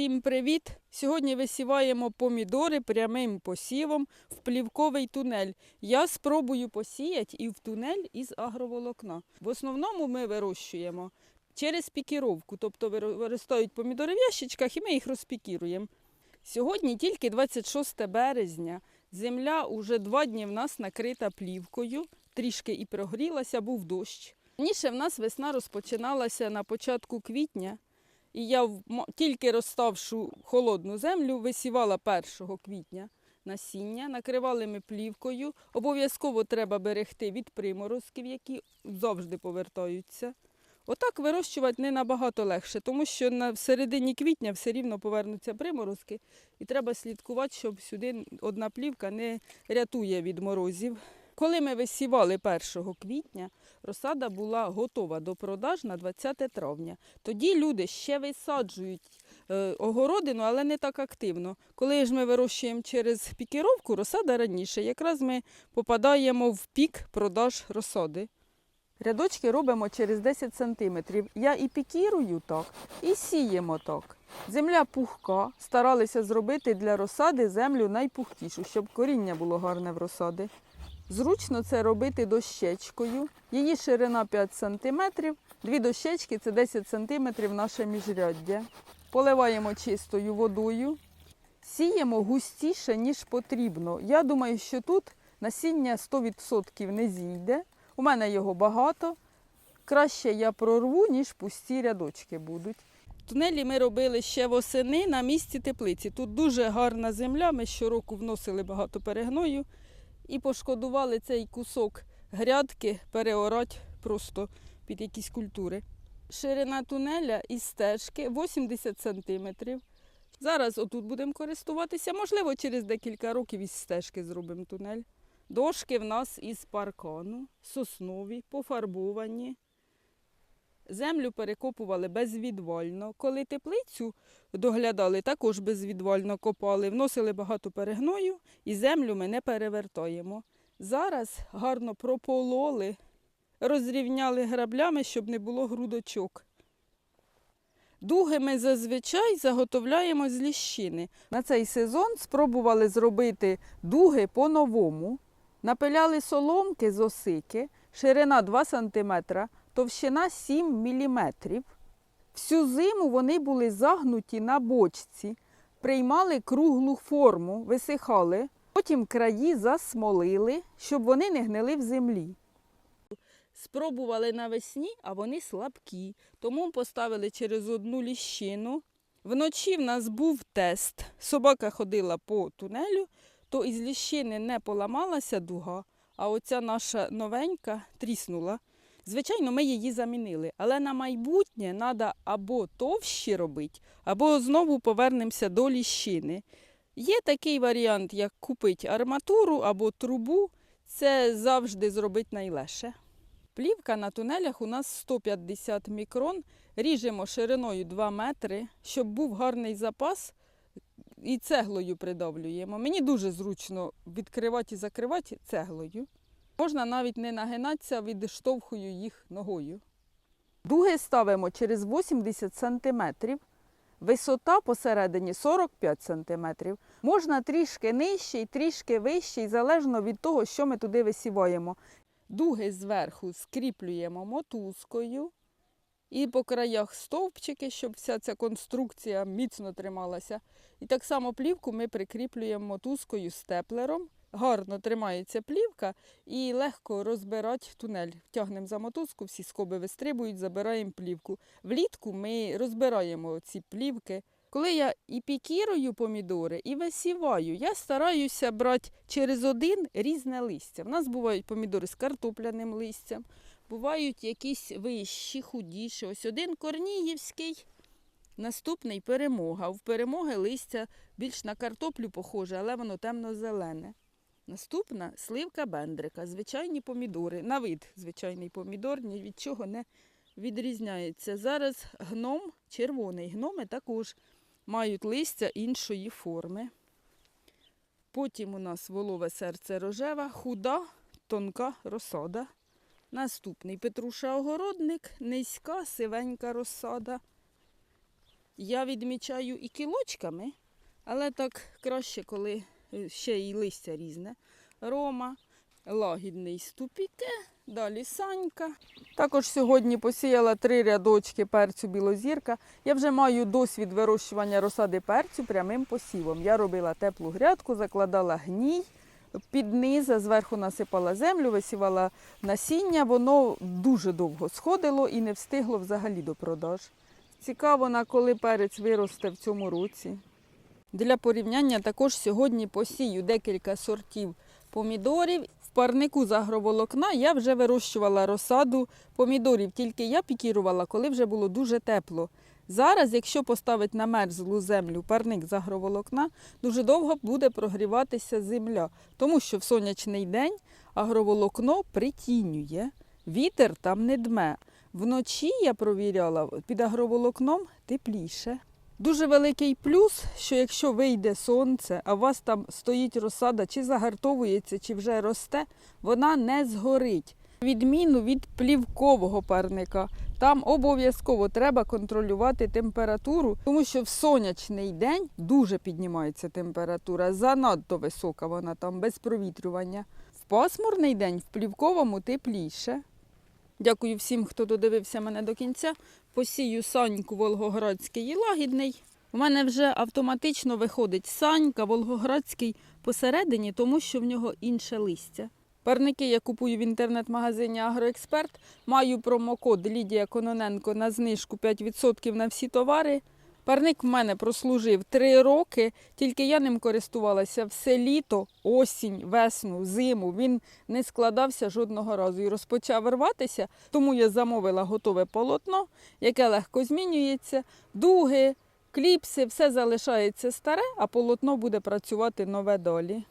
Всім привіт! Сьогодні висіваємо помідори прямим посівом в плівковий тунель. Я спробую посіяти і в тунель із агроволокна. В основному ми вирощуємо через пікіровку, тобто виростають помідори в ящичках і ми їх розпікіруємо. Сьогодні тільки 26 березня. Земля уже два дні в нас накрита плівкою, трішки і прогрілася, був дощ. Раніше в нас весна розпочиналася на початку квітня. І я тільки розставшу холодну землю, висівала 1 квітня насіння, накривали ми плівкою. Обов'язково треба берегти від приморозків, які завжди повертаються. Отак вирощувати не набагато легше, тому що на середині квітня все рівно повернуться приморозки, і треба слідкувати, щоб сюди одна плівка не рятує від морозів. Коли ми висівали 1 квітня, розсада була готова до продаж на 20 травня. Тоді люди ще висаджують е, огородину, але не так активно. Коли ж ми вирощуємо через пікіровку, розсада раніше. Якраз ми попадаємо в пік продаж розсади. Рядочки робимо через 10 см. Я і пікірую так, і сіємо так. Земля пухка. Старалися зробити для розсади землю найпухтішу, щоб коріння було гарне в розсади. Зручно це робити дощечкою. Її ширина 5 см, дві дощечки це 10 см наше міжряддя. Поливаємо чистою водою. Сіємо густіше, ніж потрібно. Я думаю, що тут насіння 100% не зійде. У мене його багато. Краще я прорву, ніж пусті рядочки будуть. Тунелі ми робили ще восени на місці теплиці. Тут дуже гарна земля. Ми щороку вносили багато перегною і пошкодували цей кусок грядки переорати просто під якісь культури. Ширина тунеля і стежки 80 см. Зараз отут будемо користуватися. Можливо, через декілька років із стежки зробимо тунель. Дошки в нас із паркану, соснові, пофарбовані. Землю перекопували безвідвально. Коли теплицю доглядали, також безвідвально копали, вносили багато перегною і землю ми не перевертаємо. Зараз гарно пропололи, розрівняли граблями, щоб не було грудочок. Дуги ми зазвичай заготовляємо з ліщини. На цей сезон спробували зробити дуги по-новому. Напиляли соломки з осики, ширина 2 см, товщина 7 мм. Всю зиму вони були загнуті на бочці, приймали круглу форму, висихали, потім краї засмолили, щоб вони не гнили в землі. Спробували навесні, а вони слабкі, тому поставили через одну ліщину. Вночі в нас був тест. Собака ходила по тунелю, то із ліщини не поламалася дуга, а оця наша новенька тріснула. Звичайно, ми її замінили, але на майбутнє треба або товщі робити, або знову повернемося до ліщини. Є такий варіант, як купити арматуру або трубу. Це завжди зробити найлегше. Плівка на тунелях у нас 150 мікрон. Ріжемо шириною 2 метри, щоб був гарний запас. І цеглою придавлюємо. Мені дуже зручно відкривати і закривати цеглою. Можна навіть не нагинатися, відштовхую їх ногою. Дуги ставимо через 80 см. Висота посередині 45 см. Можна трішки нижче і трішки вище, залежно від того, що ми туди висіваємо. Дуги зверху скріплюємо мотузкою і по краях стовпчики, щоб вся ця конструкція міцно трималася. І так само плівку ми прикріплюємо мотузкою степлером. Гарно тримається плівка і легко розбирати тунель. Тягнемо за мотузку, всі скоби вистрибують, забираємо плівку. Влітку ми розбираємо ці плівки. Коли я і пікірую помідори, і висіваю, я стараюся брати через один різне листя. В нас бувають помідори з картопляним листям, бувають якісь вищі, худіші. Ось один корніївський, наступний перемога. В перемоги листя більш на картоплю похоже, але воно темно-зелене. Наступна сливка бендрика, звичайні помідори. На вид звичайний помідор, ні від чого не відрізняється. Зараз гном червоний. Гноми також мають листя іншої форми. Потім у нас волове серце рожева, худа, тонка розсада. Наступний петруша огородник, низька, сивенька розсада. Я відмічаю і кілочками, але так краще, коли ще й листя різне. Рома, лагідний ступіке, далі санька. Також сьогодні посіяла три рядочки перцю білозірка. Я вже маю досвід вирощування розсади перцю прямим посівом. Я робила теплу грядку, закладала гній. Під низ, а зверху насипала землю, висівала насіння, воно дуже довго сходило і не встигло взагалі до продаж. Цікаво, на коли перець виросте в цьому році. Для порівняння також сьогодні посію декілька сортів помідорів. В парнику з агроволокна я вже вирощувала розсаду помідорів, тільки я пікірувала, коли вже було дуже тепло. Зараз, якщо поставити на мерзлу землю парник з агроволокна, дуже довго буде прогріватися земля, тому що в сонячний день агроволокно притінює, вітер там не дме. Вночі я провіряла, під агроволокном тепліше. Дуже великий плюс, що якщо вийде сонце, а у вас там стоїть розсада, чи загартовується, чи вже росте, вона не згорить. Відміну від плівкового парника. Там обов'язково треба контролювати температуру, тому що в сонячний день дуже піднімається температура, занадто висока вона там без провітрювання. В пасмурний день в плівковому тепліше. Дякую всім, хто додивився мене до кінця. Посію саньку Волгоградський і лагідний. У мене вже автоматично виходить санька Волгоградський посередині, тому що в нього інше листя. Парники я купую в інтернет-магазині Агроексперт. Маю промокод Лідія Кононенко на знижку 5% на всі товари. Парник в мене прослужив три роки, тільки я ним користувалася все літо, осінь, весну, зиму. Він не складався жодного разу і розпочав рватися, тому я замовила готове полотно, яке легко змінюється. Дуги, кліпси, все залишається старе, а полотно буде працювати нове долі.